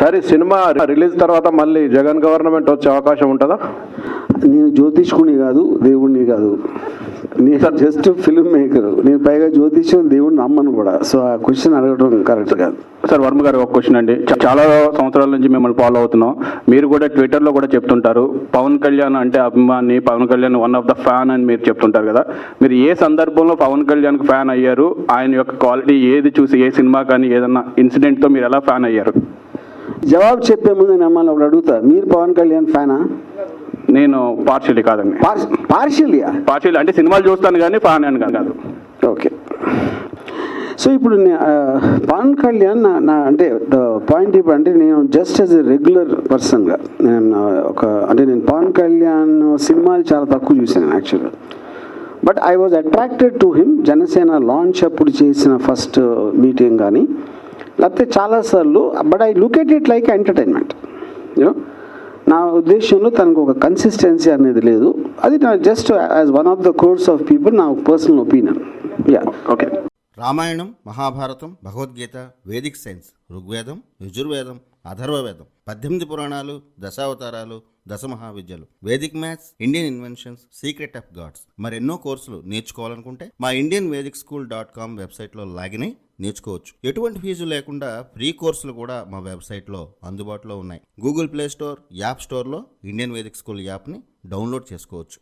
సరే cinema release తర్వాత మళ్ళీ జగన్ గవర్నమెంట్ వచ్చే అవకాశం ఉంటుందా? నేను జ్యోతిష్కుని కాదు దేవుణ్ణి కాదు. నేను జస్ట్ ఫిల్మ్ మేకర్ నేను పైగా జ్యోతిష్యం దేవుడిని నమ్మను కూడా. సో ఆ క్వశ్చన్ అడగడం కరెక్ట్ కాదు. సార్ వర్మ గారు ఒక క్వశ్చన్ అండి. చాలా సంవత్సరాల నుంచి మిమ్మల్ని ఫాలో అవుతున్నాం. మీరు కూడా ట్విట్టర్లో కూడా చెప్తుంటారు పవన్ కళ్యాణ్ అంటే అభిమాని Pawan Kalyan one of the fan అని మీరు చెప్తుంటారు కదా. మీరు ఏ సందర్భంలో పవన్ కళ్యాణ్కి ఫ్యాన్ అయ్యారు? ఆయన యొక్క క్వాలిటీ ఏది చూసి ఏ సినిమా కానీ ఏదన్నా ఇన్సిడెంట్తో మీరు ఎలా ఫ్యాన్ అయ్యారు? జవాబు చెప్పే ముందు నేను మిమ్మల్ని ఒకటి అడుగుతా. మీరు పవన్ కళ్యాణ్ ఫ్యానా? నేను పార్షియలీ కాదండి. పార్షియలియా? పార్షియల్ అంటే సినిమాలు చూస్తాను కానీ ఫ్యాన్ అని కాదు. ఓకే. సో ఇప్పుడు పవన్ కళ్యాణ్ నా నా అంటే పాయింట్ ఇప్పుడు అంటే నేను జస్ట్ యాజ్ ఎ రెగ్యులర్ పర్సన్గా నేను ఒక అంటే నేను పవన్ కళ్యాణ్ సినిమాలు చాలా తక్కువ చూశాను యాక్చువల్గా but I was attracted to him Janasena launch అప్పుడు చేసిన ఫస్ట్ మీటింగ్ కానీ లేకపోతే చాలాసార్లు but I look at it like entertainment you know నా ఉద్దేశంలో తనకు ఒక కన్సిస్టెన్సీ అనేది లేదు. అది నా just as one of the course of people నా personal opinion ya okay Ramayanam Mahabharatam Bhagavadgita Vedic science Rigvedam Yajurvedam Atharvavedam పద్దెనిమిది పురాణాలు దశావతారాలు దశ మహావిద్యలు Vedic maths Indian inventions secret of gods. మరెన్నో కోర్సులు నేర్చుకోవాలనుకుంటే మా Indian Vedic school dot com వెబ్సైట్లో లాగిన్ అయి నేర్చుకోవచ్చు. ఎటువంటి ఫీజు లేకుండా ఫ్రీ కోర్సులు కూడా మా వెబ్సైట్లో అందుబాటులో ఉన్నాయి. గూగుల్ ప్లే స్టోర్ యాప్ స్టోర్లో ఇండియన్ వేదిక్ స్కూల్ యాప్ని డౌన్లోడ్ చేసుకోవచ్చు.